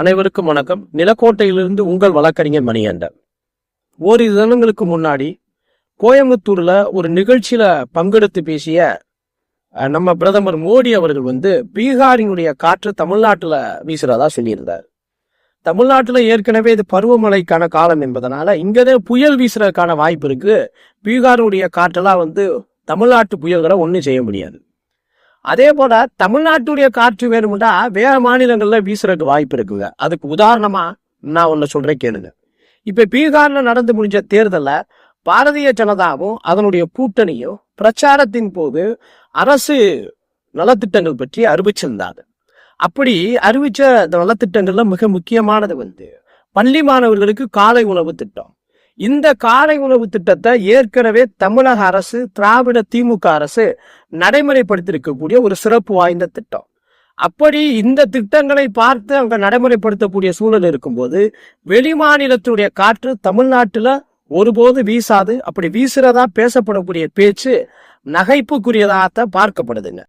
அனைவருக்கும் வணக்கம். நிலக்கோட்டையிலிருந்து உங்கள் வழக்கறிஞர் மணியண்டன் ஓரிரு தினங்களுக்கு முன்னாடி கோயம்புத்தூர்ல ஒரு நிகழ்ச்சியில பங்கெடுத்து பேசிய நம்ம பிரதமர் மோடி அவர்கள் வந்து பீகாரினுடைய காற்று தமிழ்நாட்டுல வீசுறதா சொல்லியிருந்தார். தமிழ்நாட்டுல ஏற்கனவே இது பருவமழைக்கான காலம் என்பதனால இங்கதே புயல் வீசுறதுக்கான வாய்ப்பு இருக்கு. பீகாருடைய காற்றெல்லாம் வந்து தமிழ்நாட்டு புயல்களை ஒன்றும் செய்ய முடியாது. அதே போல தமிழ்நாட்டுடைய காற்று வேணும்னா வேற மாநிலங்கள்ல வீசுறதுக்கு வாய்ப்பு இருக்குங்க. அதுக்கு உதாரணமா நான் ஒன்னு சொல்றேன் கேளுங்க. இப்ப பீகார்ல நடந்து முடிஞ்ச தேர்தல்ல பாரதிய ஜனதாவும் அதனுடைய கூட்டணியும் பிரச்சாரத்தின் போது அரசு நலத்திட்டங்கள் பற்றி அறிவிச்சிருந்தாங்க. அப்படி அறிவிச்ச அந்த நலத்திட்டங்கள்ல மிக முக்கியமானது வந்து பள்ளி மாணவர்களுக்கு காலை உணவு திட்டம். இந்த காலை உணவு திட்டத்தை ஏற்கனவே தமிழக அரசு திராவிட திமுக அரசு நடைமுறைப்படுத்தியிருக்கக்கூடிய ஒரு சிறப்பு வாய்ந்த திட்டம். அப்படி இந்த திட்டங்களை பார்த்து அங்க நடைமுறைப்படுத்தக்கூடிய சூழல் இருக்கும்போது வெளிமாநிலத்துடைய காற்று தமிழ்நாட்டுல ஒருபோது வீசாது. அப்படி வீசுறதா பேசப்படக்கூடிய பேச்சு நகைப்புக்குரியதாக பார்க்கப்படுதுங்க.